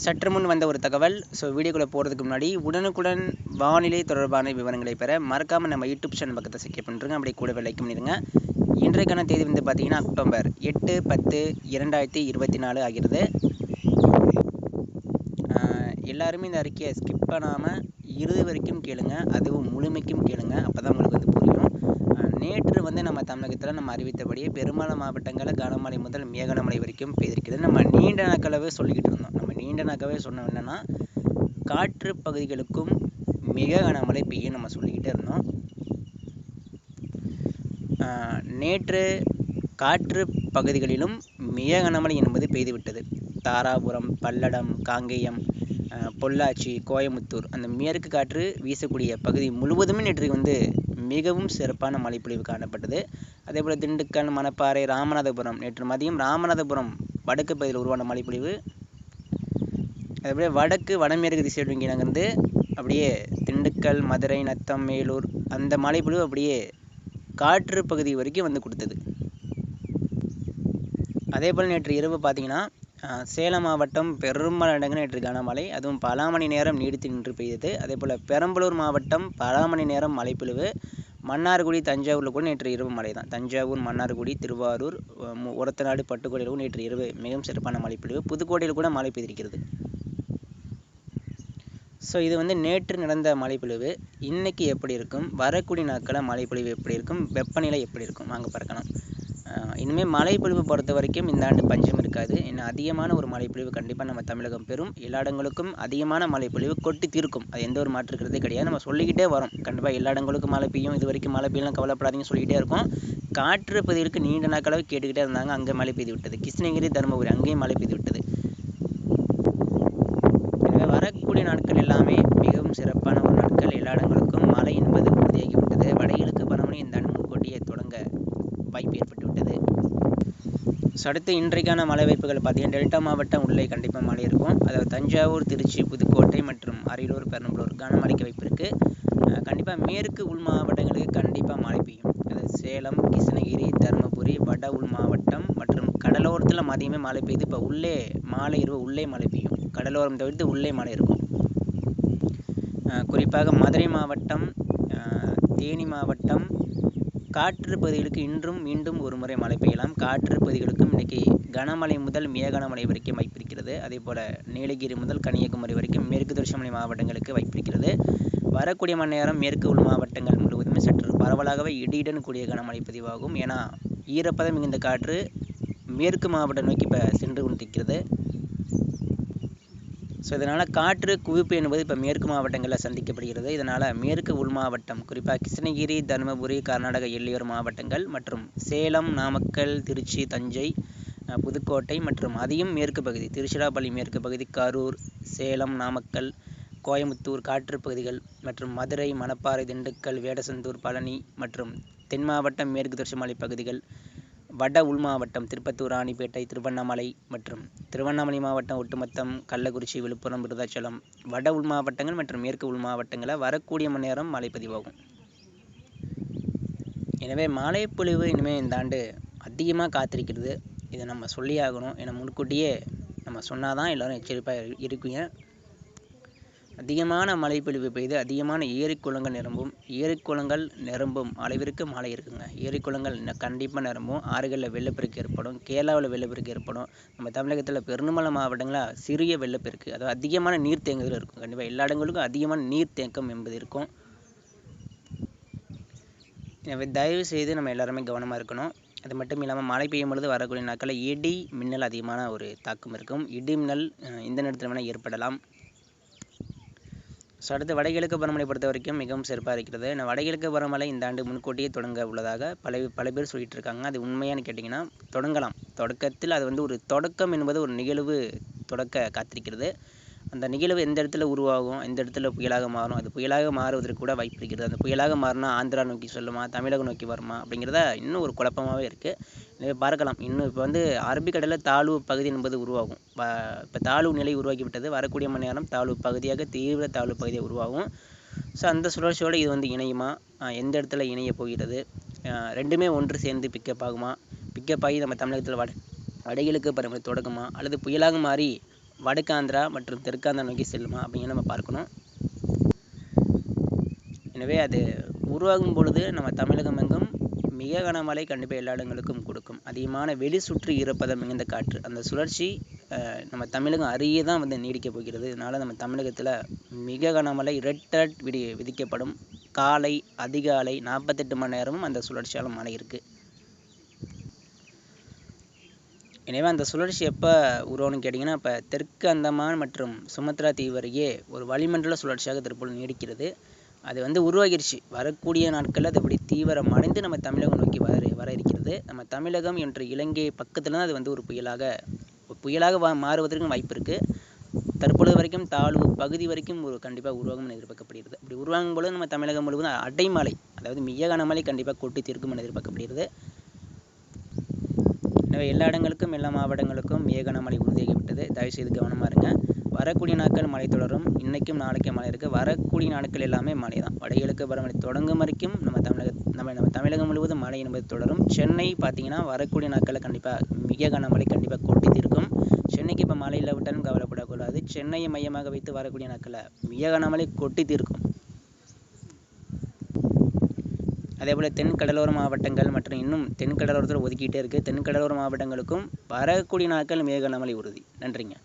சற்று முன் வந்த ஒரு தகவல். ஸோ வீடியோக்குள்ளே போகிறதுக்கு முன்னாடி உடனுக்குடன் வானிலை தொடர்பான விவரங்களை பெற மறக்காமல் நம்ம யூடியூப் சேனல் பக்கத்தை சப்ஸ்கிரைப் பண்ணுறங்க அப்படி கூட லைக் பண்ணிடுங்க. இன்றைக்கான தேதி வந்து பார்த்தீங்கன்னா அக்டோபர் எட்டு பத்து இரண்டாயிரத்தி இருபத்தி நாலு ஆகிறது. எல்லாருமே இந்த அறிக்கையை ஸ்கிப் பண்ணாமல் இறுதி வரைக்கும் கேளுங்க. அதுவும் முழுமைக்கும் கேளுங்க. அப்போ தான் உங்களுக்கு வந்து புரியும். நேற்று வந்து நம்ம தமிழகத்தில் நம்ம அறிவித்தபடியே பெரும்பாலான மாவட்டங்களில் கனமழை முதல் மேகனமலை வரைக்கும் பெய்திருக்கிறது நம்ம நீண்ட நாட்களாகவே சொல்லிக்கிட்டு இருந்தோம். நம்ம நீண்ட நாட்களாகவே சொன்னோம் என்னன்னா காற்று பகுதிகளுக்கும் மிக கனமழை பெய்யும் நம்ம சொல்லிக்கிட்டே இருந்தோம். ஆஹ் நேற்று காற்று பகுதிகளிலும் மிக கனமழை என்பது பெய்துவிட்டது. தாராபுரம் பல்லடம் காங்கேயம் பொள்ளாச்சி கோயமுத்தூர் அந்த மேற்கு காற்று வீசக்கூடிய பகுதி முழுவதுமே நேற்று வந்து மிகவும் சிறப்பான மழைப்பொழிவு காணப்பட்டது. அதே போல் திண்டுக்கல் மணப்பாறை ராமநாதபுரம் நேற்று மதியம் ராமநாதபுரம் வடக்கு பகுதியில் உருவான மழைப்பொழிவு அதேபோல வடக்கு வடமேற்கு திசை நகர்ந்து அப்படியே திண்டுக்கல் மதுரை நத்தம் மேலூர் அந்த மழைப்பொழிவு அப்படியே காற்று பகுதி வரைக்கும் வந்து கொடுத்தது. அதே போல் நேற்று இரவு பார்த்தீங்கன்னா சேலம் மாவட்டம் பெரும்பாலான அடங்கு நேற்று கனமழை அதுவும் பல மணி நேரம் நீடித்து நின்று பெய்தது. அதே போல் பெரம்பலூர் மாவட்டம் பல மணி நேரம் மழைப்பொழிவு மன்னார்குடி தஞ்சாவூரில் கூட நேற்று இரவு மழை தான். தஞ்சாவூர் மன்னார்குடி திருவாரூர் அஹ், ஒரத்தநாடு பட்டுக்கோட்டையில் நேற்று இரவு மிகவும் சிறப்பான மழைப்பொழிவு புதுக்கோட்டையில் கூட மழை பெய்திருக்கிறது. ஸோ இது வந்து நேற்று நடந்த மழைப்பொழிவு. இன்றைக்கி எப்படி இருக்கும்? வரக்கூடிய நாட்களில் மழைப்பொழிவு எப்படி இருக்கும்? வெப்பநிலை எப்படி இருக்கும்? வாங்க பார்க்கலாம். இனிமேல் மழைப்பொழிவு பொறுத்த வரைக்கும் இந்த ஆண்டு பஞ்சம் இருக்காது. இன்னும் அதிகமான ஒரு மழைப்பொழிவு கண்டிப்பாக நம்ம தமிழகம் பெறும். எல்லா இடங்களுக்கும் அதிகமான மழைப்பொழிவு கொட்டி தீர்க்கும். அது எந்த ஒரு மாற்று கருத்தே கிடையாது. நம்ம சொல்லிக்கிட்டே வரோம். கண்டிப்பாக எல்லா இடங்களுக்கும் மழை பெய்யும். இது வரைக்கும் மழை பெய்யலாம் கவலைப்படாதீங்க சொல்லிக்கிட்டே இருக்கோம். காற்று பகுதிகளுக்கு நீண்ட நாட்களாக கேட்டுக்கிட்டே இருந்தாங்க. அங்கே மழை பெய்து விட்டது. கிருஷ்ணகிரி தருமபுரி அங்கேயும் மழை பெய்து விட்டது எனவே வரக்கூடிய நாட்கள் எல்லாமே மிகவும் சிறப்பான ஒரு நாட்கள் எல்லா இடங்களுக்கும் மழை என்பது உறுதியாகிவிட்டது வடகிழக்கு பருவமழை இந்த ஆண்டு முன்கூட்டியே தொடங்க வாய்ப்பு ஏற்பட்டு விட்டது ஸோ அடுத்து இன்றைக்கான மழை வாய்ப்புகள் பார்த்தீங்கன்னா டெல்டா மாவட்டம் உள்ளே கண்டிப்பாக மழை இருக்கும். அதாவது தஞ்சாவூர் திருச்சி புதுக்கோட்டை மற்றும் அரியலூர் பெரம்பலூர் கனமழைக்கு வாய்ப்பு இருக்குது கண்டிப்பாக மேற்கு உள் மாவட்டங்களுக்கு கண்டிப்பாக மழை பெய்யும். அதாவது சேலம் கிருஷ்ணகிரி தருமபுரி வட உள் மாவட்டம் மற்றும் கடலோரத்தில் மதியமே மழை பெய்யுது இப்போ உள்ளே மாலை இரவு உள்ளே மழை பெய்யும். கடலோரம் தவிர்த்து உள்ளே மழை இருக்கும். குறிப்பாக மதுரை மாவட்டம் தேனி மாவட்டம் காற்று பகுதிகளுக்கு இன்றும் மீண்டும் ஒரு முறை மழை பெய்யலாம். காற்று பகுதிகளுக்கும் இன்னைக்கு கனமழை முதல் மிக கனமழை வரைக்கும் வாய்ப்பிருக்கிறது அதே போல நீலகிரி முதல் கன்னியாகுமரி வரைக்கும் மேற்கு தொடர்ச்சி மாவட்டங்களுக்கு வாய்ப்பிருக்கிறது வரக்கூடிய மணி நேரம் மேற்கு உள் மாவட்டங்கள் முழுவதுமே சற்று பரவலாகவே இடியுடன் கூடிய கனமழை பதிவாகும். ஏன்னா ஈரப்பதம் மிகுந்த காற்று மேற்கு மாவட்டம் நோக்கி இப்போ சென்று கொண்டிருக்கிறது. ஸோ இதனால் காற்று குவிப்பு என்பது இப்போ மேற்கு மாவட்டங்களில் சந்திக்கப்படுகிறது. இதனால் மேற்கு உள் மாவட்டம் குறிப்பாக கிருஷ்ணகிரி தருமபுரி கர்நாடக எல்லையோர மாவட்டங்கள் மற்றும் சேலம் நாமக்கல் திருச்சி தஞ்சை புதுக்கோட்டை மற்றும் அதையும் மேற்கு பகுதி திருச்சிராப்பள்ளி மேற்கு பகுதி கரூர் சேலம் நாமக்கல் கோயம்புத்தூர் காற்று பகுதிகள் மற்றும் மதுரை மணப்பாறை திண்டுக்கல் வேடசந்தூர் பழனி மற்றும் தென் மாவட்டம் மேற்கு தொடர்ச்சி மலை பகுதிகள் வட உள் மாவட்டம் திருப்பத்தூர் ராணிப்பேட்டை திருவண்ணாமலை மற்றும் திருவண்ணாமலை மாவட்டம் ஒட்டுமொத்தம் கள்ளக்குறிச்சி விழுப்புரம் விருதாச்சலம். வட உள் மாவட்டங்கள் மற்றும் மேற்கு உள் மாவட்டங்களில் வரக்கூடிய மணி நேரம் மழை பதிவாகும். எனவே மழைப்பொழிவு இனிமேல் இந்த ஆண்டு அதிகமாக காத்திருக்கிறது. இதை நம்ம சொல்லி ஆகணும். ஏன்னா முன்கூட்டியே நம்ம சொன்னால் தான் எல்லோரும் எச்சரிப்பாக இருக்குங்க அதிகமான மழைப்பொழிவு பெய்து அதிகமான ஏரிக்குளங்கள் நிரம்பும். ஏரிக்குளங்கள் நிரம்பும். அளவிற்கு மழை இருக்குங்க. ஏரிக்குளங்கள் கண்டிப்பாக நிரம்பும். ஆறுகளில் வெள்ளப்பெருக்கு ஏற்படும். கேரளாவில் வெள்ளப்பெருக்கு ஏற்படும். நம்ம தமிழகத்தில் பெருமளை மாவட்டங்களில் சிறிய வெள்ளப்பெருக்கு அதாவது அதிகமான நீர் தேங்குதல் இருக்கும். கண்டிப்பாக எல்லா இடங்களுக்கும் அதிகமான நீர் தேக்கம் என்பது இருக்கும். எனவே தயவு செய்து நம்ம எல்லாருமே கவனமாக இருக்கணும். அது மட்டும் இல்லாமல் மழை பெய்யும் பொழுது வரக்கூடிய நாட்களில் இடி மின்னல் அதிகமான ஒரு தாக்கம் இருக்கும். இடி மின்னல் இந்த நேரத்தில் வேணால் ஏற்படலாம். ஸோ அடுத்து வடகிழக்கு பருவமழை பொறுத்த வரைக்கும் மிகவும் சிறப்பாக இருக்கிறது. நான் வடகிழக்கு பருவமழை இந்த ஆண்டு முன்கூட்டியே தொடங்க உள்ளதாக பல பல பேர் சொல்லிட்டு இருக்காங்க அது உண்மையான்னு கேட்டிங்கன்னா தொடங்கலாம். தொடக்கத்தில் அது வந்து ஒரு தொடக்கம் என்பது ஒரு நிகழ்வு தொடக்க காத்திருக்கிறது. அந்த நிகழ்வு எந்த இடத்துல உருவாகும் எந்த இடத்துல புயலாக மாறும் அது புயலாக மாறுவதற்கு கூட வாய்ப்பு இருக்கிறது. அந்த புயலாக மாறினா ஆந்திரா நோக்கி சொல்லுமா தமிழகம் நோக்கி வருமா அப்படிங்கிறத இன்னும் ஒரு குழப்பமாகவே இருக்குது எனவே பார்க்கலாம். இன்னும் இப்போ வந்து அரபிக்கடலில் தாழ்வு பகுதி என்பது உருவாகும். இப்போ தாழ்வு நிலை உருவாக்கி விட்டது வரக்கூடிய மணி நேரம் தாழ்வு பகுதியாக தீவிர தாழ்வு பகுதியாக உருவாகும். ஸோ அந்த சுழற்சியோடு இது வந்து இணையுமா? எந்த இடத்துல இணைய போகிறது? ரெண்டுமே ஒன்று சேர்ந்து பிக்கப் ஆகுமா? பிக்கப் ஆகி நம்ம தமிழகத்தில் வட வடகிழக்கு பருவமழை தொடங்குமா? அல்லது புயலாக மாறி வடக்காந்திரா மற்றும் தெற்காந்திரா நோக்கி செல்லுமா அப்படிங்கிற நம்ம பார்க்கணும். எனவே அது உருவாகும் பொழுது நம்ம தமிழகம் எங்கும் மிக கனமழை கண்டிப்பாக எல்லா இடங்களுக்கும் கொடுக்கும். அதிகமான வெளி சுற்று ஈரப்பதம் மிகுந்த காற்று. அந்த சுழற்சி நம்ம தமிழகம் அருகே தான் வந்து நீடிக்கப் போகிறது. அதனால் நம்ம தமிழகத்தில் மிக கனமழை ரெட் அலர்ட் விதி விதிக்கப்படும். காலை அதிகாலை நாற்பத்தெட்டு மணி நேரமும் அந்த சுழற்சியால் மழை இருக்குது எனவே அந்த சுழற்சி எப்போ உருவாகும்னு கேட்டிங்கன்னா இப்போ தெற்கு அந்தமான் மற்றும் சுமத்ரா தீவு அருகே ஒரு வளிமண்டல சுழற்சியாக தற்போது நீடிக்கிறது. அது வந்து உருவாகிருச்சு. வரக்கூடிய நாட்களில் அது அப்படி தீவிரம் அடைந்து நம்ம தமிழகம் நோக்கி வர வர இருக்கிறது. நம்ம தமிழகம் என்ற இலங்கை பக்கத்தில் தான் அது வந்து ஒரு புயலாக ஒரு புயலாக வா மாறுவதற்கும் வாய்ப்பு இருக்குது தற்பொழுது வரைக்கும் தாழ்வு பகுதி வரைக்கும் ஒரு கண்டிப்பாக உருவாகும்னு எதிர்பார்க்கப்படுகிறது. அப்படி உருவாகும் பொழுது நம்ம தமிழகம் முழுவதும் அடைமலை அதாவது மிக கனமழை கண்டிப்பாக கொட்டி தீர்க்கும் என எதிர்பார்க்கப்படுகிறது. எனவே எல்லா இடங்களுக்கும் எல்லா மாவட்டங்களுக்கும் மிக கனமழை உறுதியாகிவிட்டது. தயவுசெய்து கவனமாக இருங்க. வரக்கூடிய நாட்கள் மழை தொடரும். இன்றைக்கும் நாளைக்கும் மழை இருக்குது வரக்கூடிய நாட்கள் எல்லாமே மழை தான். வடகிழக்கு பருவமழை தொடங்கும் வரைக்கும் நம்ம தமிழக நம்ம நம்ம தமிழகம் முழுவதும் மழை என்பது தொடரும். சென்னை பார்த்தீங்கன்னா வரக்கூடிய நாட்களில் கண்டிப்பாக மிக கனமழை கண்டிப்பாக கொட்டி தீர்க்கும். சென்னைக்கு இப்போ மழை இல்லாவிட்டாலும் கவலைப்படக்கூடாது. சென்னையை மையமாக வைத்து வரக்கூடிய நாட்களில் மிக கனமழை கொட்டி தீர்க்கும். அதேபோல் தென் கடலோர மாவட்டங்கள் மற்றும் இன்னும் தென் கடலோரத்தில் ஒதுக்கிட்டே இருக்குது தென் கடலோர மாவட்டங்களுக்கும் வரக்கூடிய நாட்கள் மிக கனமழை உறுதி. நன்றிங்க.